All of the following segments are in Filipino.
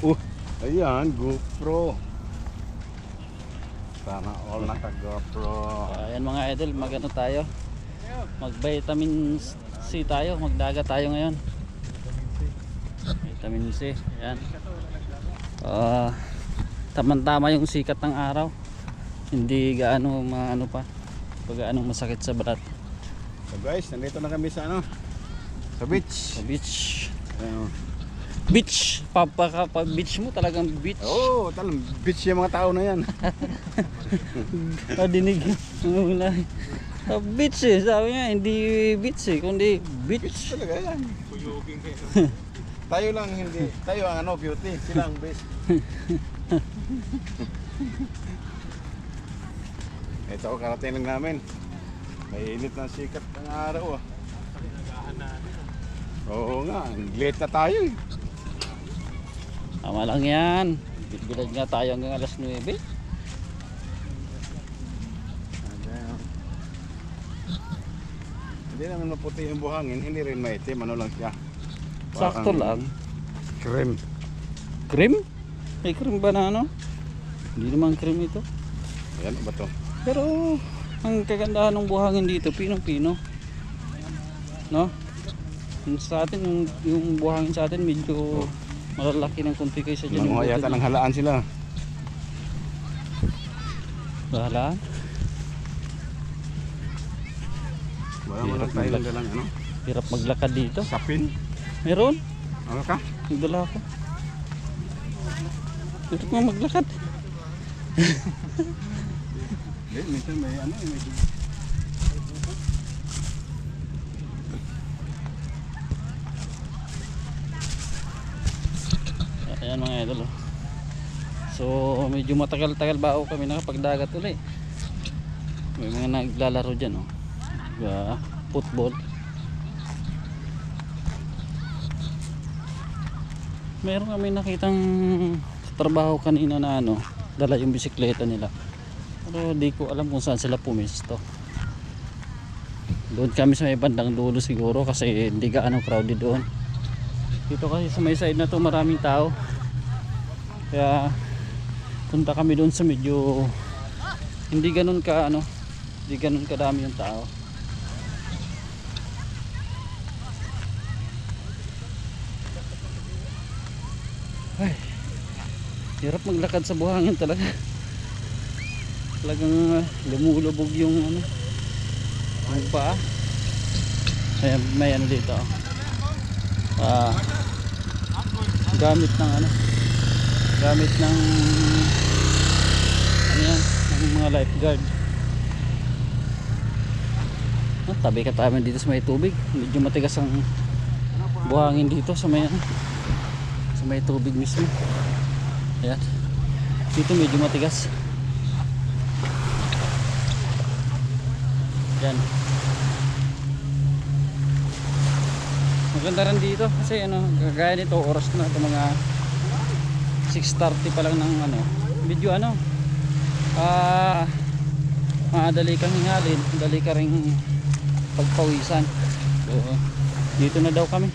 Oh, ayan, GoPro. Sana all naka GoPro. Ayan mga idol, magano tayo. Mag vitamin C tayo, magdaga tayo ngayon. Vitamin C, ayan. Ah, tamang-tama yung sikat ng araw. Hindi gaano maano pa. Pag anong masakit sa balat. So guys, nandito na kami sa ano? Sa beach. Sa beach. Ayan. Beach, papaka pa beach mo talagang beach. Oh, talang beach yung mga tao na yan. Una. Sa beach eh, sabi niya, hindi beach eh, kundi beach. beach talaga yan. tayo lang hindi, tayo ang ano, beauty, sila ang best. Ito, karating lang namin. May init na sikat ng araw ah. Oo nga, late na tayo eh. Tama lang yan. Bilad nga tayo hanggang alas 9. Hindi naman maputi yung buhangin, hindi rin maitim, ano lang siya. Sakto lang. Cream. Cream? May cream ba na ano? Hindi naman cream ito. Ayan, ba to? Pero ang kagandahan ng buhangin dito, pinong-pino. No? Yung sa atin, yung, yung buhangin sa atin medyo malalaki ng konti kaysa dyan. Nanguha yata ng halaan sila. Bahala. Wala Hirap mo lang tayo ng dalang ano? Hirap maglakad dito. Sapin. Meron? Ano ka? Nagdala ako. Hirap nga maglakad. Hindi, minsan may ano, may Ayan mga idol. oh. So medyo matagal-tagal ba ako kami nakapagdagat ulit. May mga naglalaro dyan oh. Diba? Football. Meron kami nakitang trabaho kanina na ano, dala yung bisikleta nila. Pero di ko alam kung saan sila pumisto. Doon kami sa may bandang dulo siguro kasi hindi gaano crowded doon. Dito kasi sa may side na to maraming tao. Kaya punta kami doon sa medyo hindi ganun ka ano, hindi ganun kadami yung tao. Ay, hirap maglakad sa buhangin talaga. Talagang uh, lumulubog yung ano, yung paa. Ayan, may ano dito. oh. Ah, gamit ng ano gamit ng ano yan ng mga lifeguard. Ah, tabi ka tayo dito sa may tubig. Medyo matigas ang buhangin dito sa may sa may tubig mismo. Ayan. Dito medyo matigas. Yan maganda rin dito kasi ano kagaya nito oras na ito mga 6.30 pa lang ng ano medyo ano. Ah madali kang hingalin dali ka rin pagpawisan. So dito na daw kami.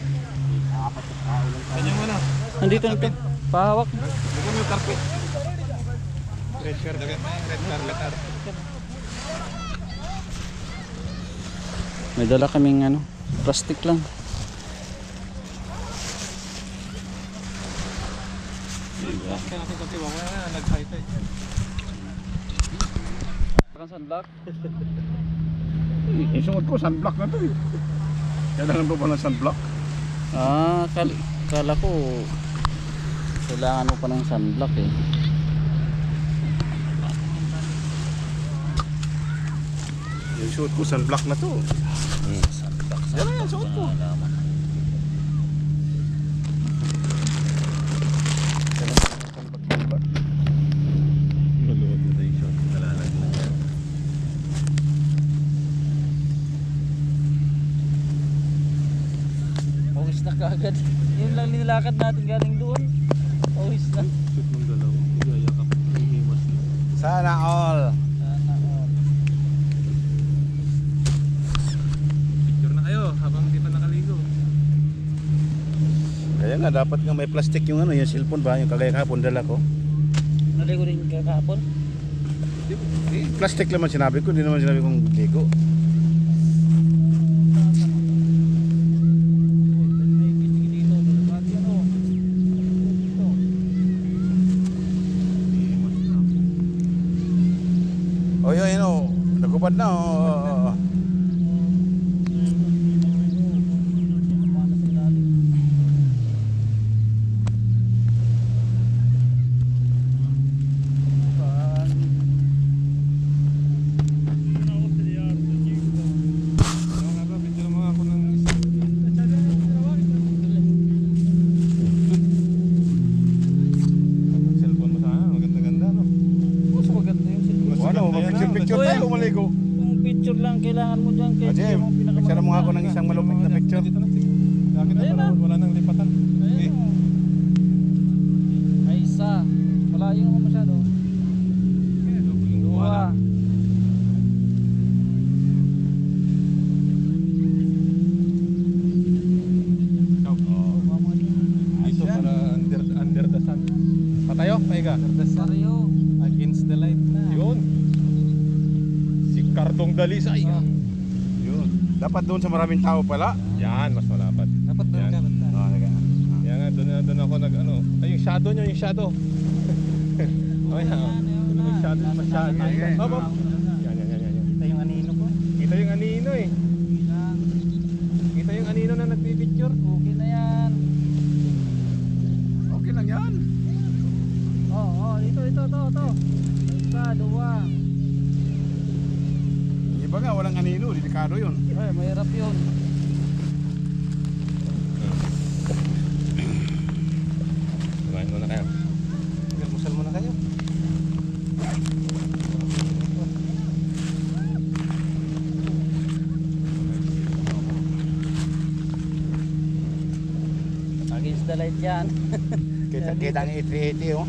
Kanya mo na. nandito na pahawak. Lagyan mo yung carpet. Red may dala kaming ano plastic lang Kaya natin ba? Wala na, nag-fight eh. Parang sunblock Isunod ko, sunblock na to eh. Kailangan pa ba ng sunblock? ah kal kala ko kailangan mo pa ng sunblock eh Yung suot ko, sunblock na to. sunblock Yan na yan, suot ko. Maluwag na yung shot. Nalalag na yan. Pawis na kagad. Nilakad natin galing doon. Pawis na. Shoot mong dalaw. Igayakap. Hihimas na. Sana all. Sana all. Picture na kayo habang di pa nakaligo. Kaya nga, dapat nga may plastic yung ano, yung cellphone ba? Yung kagaya kahapon dala ko. Naligo din kahapon. Eh, plastic naman sinabi ko, hindi naman sinabi kong ligo. Oh, yun, yun, oh. Nagubad na, oh. Cellphone mo sana, maganda-ganda no. Mas maganda yung cellphone. Ano, Mas ganda yan, picture ah. tayo, maligo. Yung picture lang kailangan mo dyan. Ah, Jem, picture mo ako ng isang malupit na picture. Dito na, sige. Na, Ayun para na. wala nang lipatan. Ayun Eh, oh. Ay isa. Malayo naman masyado. yung Dua. Dito para under, under the sun. Patayo, paiga. Under the Dalisay. Yun. Dapat doon sa maraming tao pala. Yan, mas malapad. Dapat doon ka, basta. Ah, teka. Kaya nga, doon, na- doon ako nag ano. Ay, yung shadow nyo, yung shadow. oh, yan. oh. Yung shadow, yung shadow. Hop, hop. Yan, yan, yan, yan. yan. Kita yung anino ko. Kita yung anino eh. Kita yung anino na nagpipicture. Okay na yan. Okay lang yan. Oh, oh, dito, ito, ito, ito. Isa, dua. Anino, delikado yun. Ay, mahirap yun. Kumain muna kayo. Almusal muna kayo. Against the light yan. Kita, kita ang 880 oh.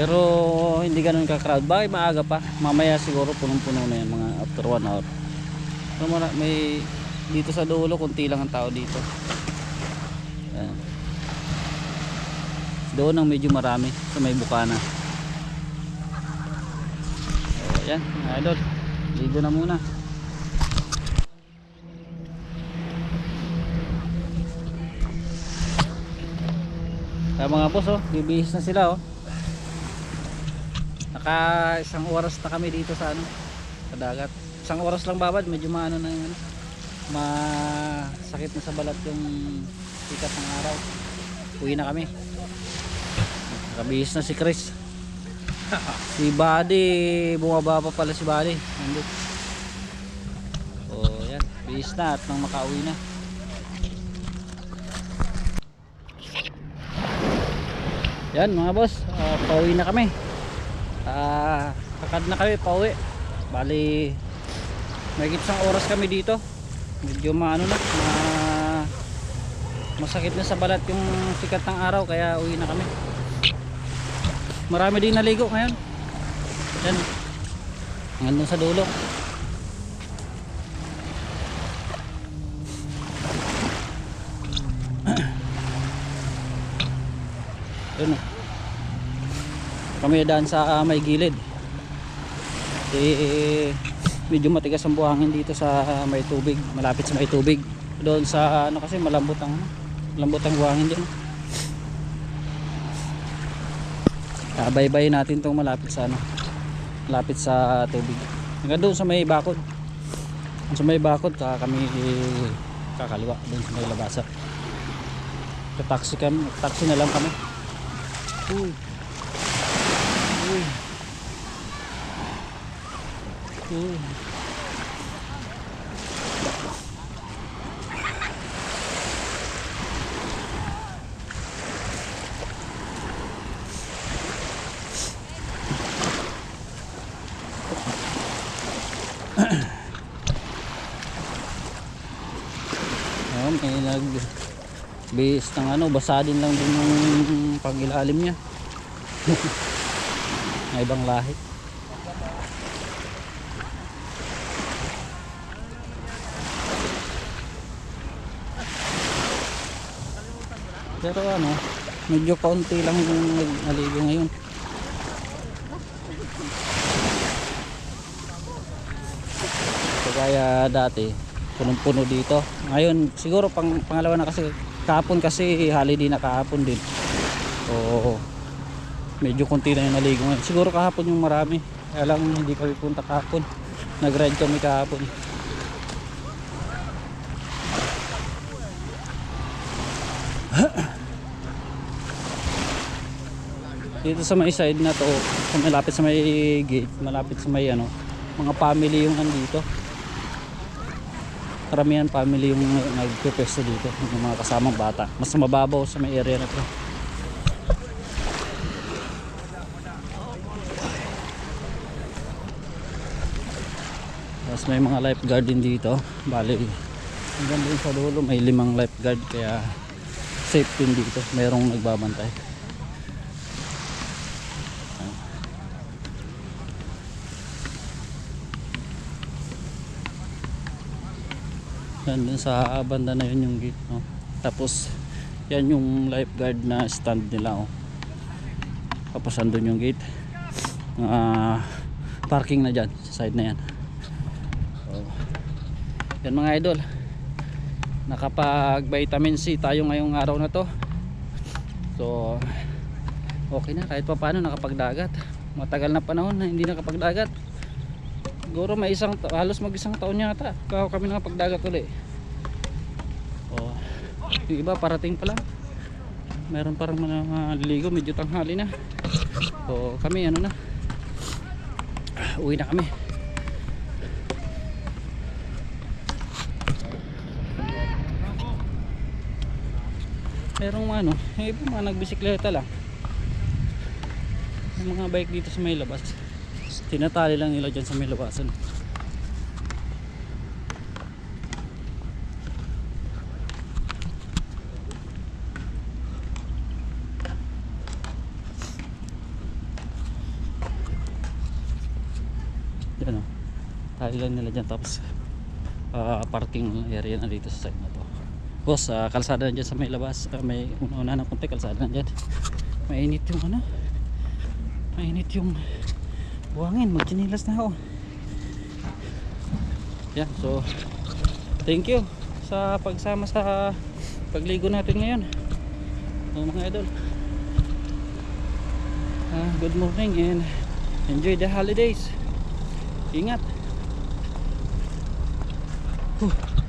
Pero hindi ganun ka-crowd. Bakit maaga pa? Mamaya siguro punong-puno na yan mga after one hour. So, may dito sa dulo kunti lang ang tao dito. Ayan. Doon ang medyo marami sa may bukana. So, mga idol. Ligo na muna. Kaya mga boss oh, bibihis na sila oh. Naka isang oras na kami dito sa ano, sa dagat. Isang oras lang babad, medyo maano na ano, masakit na sa balat yung sikat ng araw. Uwi na kami. Nakabihis na si Chris. si Buddy, bumaba pa pala si Buddy. Nandun. So, yan. Bihis na at nang makauwi na. Yan mga boss, ah, pauwi na kami. Ah, kakad na kami pauwi. Bali may isang oras kami dito. Medyo maano na, ma masakit na sa balat yung sikat ng araw kaya uwi na kami. Marami din naligo ngayon. Yan. Hanggang sa dulo. Yun oh. Kami sa ah, may gilid. Eh, medyo matigas ang buhangin dito sa may tubig, malapit sa may tubig. Doon sa ano kasi malambot ang malambot ang buhangin din. Kabaybay natin tong malapit sa ano, malapit sa tubig. Hanggang doon sa may bakod. Sa may bakod ka kami kakaliwa doon sa may labasa. Taxi kami, taxi na lang kami. Uy. Uy. Oh, may nag Base ng ano, basa din lang din yung pangilalim niya. May ibang lahi. Pero ano, medyo kaunti lang yung naligo ngayon. Kaya dati, punong-puno dito. Ngayon, siguro pang, pangalawa na kasi kahapon kasi holiday na kahapon din. So, medyo konti na yung naligo ngayon. Siguro kahapon yung marami. Kaya lang hindi kami punta kahapon. Nag-ride kami kahapon. Dito sa may side na to, malapit sa may gate, malapit sa may ano, mga family yung andito. Karamihan family yung nagpwesto dito, yung mga kasamang bata. Mas mababaw sa may area na to. Tapos may mga lifeguard din dito. Bali, hanggang doon sa dulo may limang lifeguard kaya safe din dito. Mayroong nagbabantay. Yan dun sa banda na yun yung gate. No? Tapos yan yung lifeguard na stand nila. Oh. Tapos andun yung gate. Ah, parking na dyan sa side na yan. So, yan mga idol. Nakapag vitamin C tayo ngayong araw na to. So okay na kahit pa paano nakapagdagat. Matagal na panahon na hindi nakapagdagat. Siguro may isang halos mag isang taon yata bago kami nakapagdagat uli. Oh, yung iba parating pa lang. Meron parang mga ligo medyo tanghali na. So kami ano na. Uwi na kami. Merong ano, iba mga nagbisikleta lang. Yung mga bike dito sa may labas. Tinatali lang nila dyan sa may labasan. Yan o. Tali lang nila dyan tapos ah, parking area na dito sa side na to. Boss, ah, kalsada na dyan sa may labas. Ah, may una na konti kalsada na dyan. Mainit yung ano. Mainit yung buhangin. Magchinilas na ako. Yan, so thank you sa pagsama sa pagligo natin ngayon. So, mga idol. Ah, good morning and enjoy the holidays. Ingat. Huh.